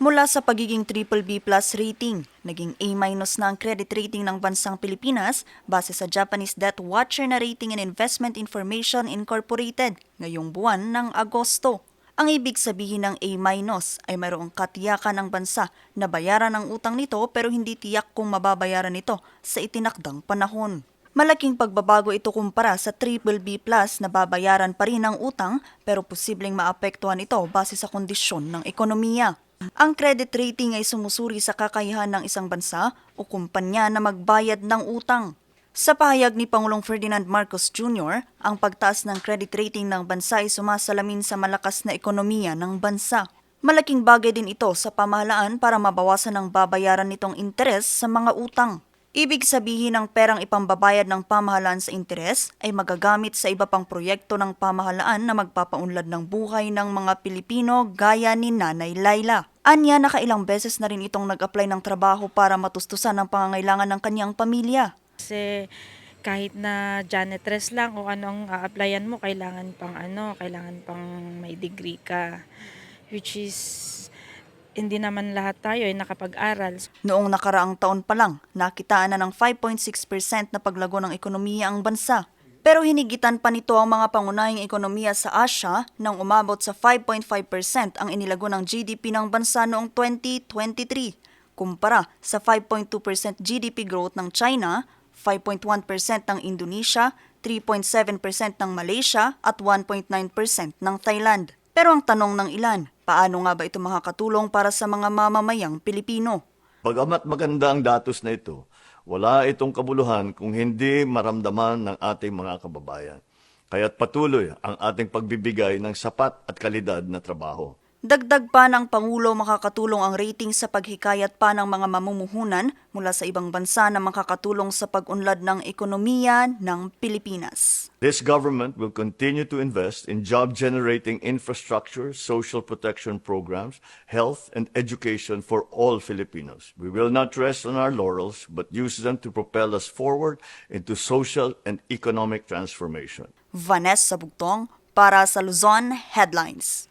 Mula sa pagiging triple B plus rating, naging A minus na ang credit rating ng bansang Pilipinas base sa Japanese Debt Watcher na Rating and Investment Information Incorporated ngayong buwan ng Agosto. Ang ibig sabihin ng A ay mayroong katiyakan ng bansa na bayaran ang utang nito pero hindi tiyak kung mababayaran ito sa itinakdang panahon. Malaking pagbabago ito kumpara sa triple B plus na babayaran pa rin ang utang pero posibleng maapektuhan ito base sa kondisyon ng ekonomiya. Ang credit rating ay sumusuri sa kakayahan ng isang bansa o kumpanya na magbayad ng utang. Sa pahayag ni Pangulong Ferdinand Marcos Jr., ang pagtaas ng credit rating ng bansa ay sumasalamin sa malakas na ekonomiya ng bansa. Malaking bagay din ito sa pamahalaan para mabawasan ang babayaran nitong interes sa mga utang. Ibig sabihin ng perang ipambabayad ng pamahalaan sa interes ay magagamit sa iba pang proyekto ng pamahalaan na magpapaunlad ng buhay ng mga Pilipino gaya ni Nanay Laila. Anya nakailang beses na rin itong nag-apply ng trabaho para matustusan ang pangangailangan ng kanyang pamilya. Kasi kahit na janitress lang o ano ang a-applyan mo, kailangan pang ano, kailangan pang may degree ka. Which is, hindi naman lahat tayo ay nakapag-aral. Noong nakaraang taon pa lang, nakitaan na ng 5.6% na paglago ng ekonomiya ang bansa. Pero hinigitan pa nito ang mga pangunahing ekonomiya sa Asia nang umabot sa 5.5% ang inilago ng GDP ng bansa noong 2023, kumpara sa 5.2% GDP growth ng China, 5.1% ng Indonesia, 3.7% ng Malaysia at 1.9% ng Thailand. Pero ang tanong ng ilan, paano nga ba ito makakatulong para sa mga mamamayang Pilipino? Bagamat maganda ang datos na ito, wala itong kabuluhan kung hindi maramdaman ng ating mga kababayan. Kaya't patuloy ang ating pagbibigay ng sapat at kalidad na trabaho. Dagdag pa ng Pangulo makakatulong ang rating sa paghikayat pa ng mga mamumuhunan mula sa ibang bansa na makakatulong sa pag-unlad ng ekonomiya ng Pilipinas. This government will continue to invest in job-generating infrastructure, social protection programs, health, and education for all Filipinos. We will not rest on our laurels, but use them to propel us forward into social and economic transformation. Vanessa Bugtong para sa Luzon Headlines.